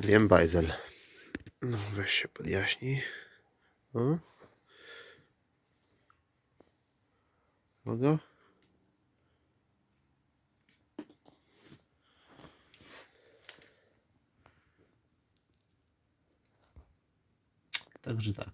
Wiem, bajzel. No, weź się podjaśnij. O. Mogę? Także tak.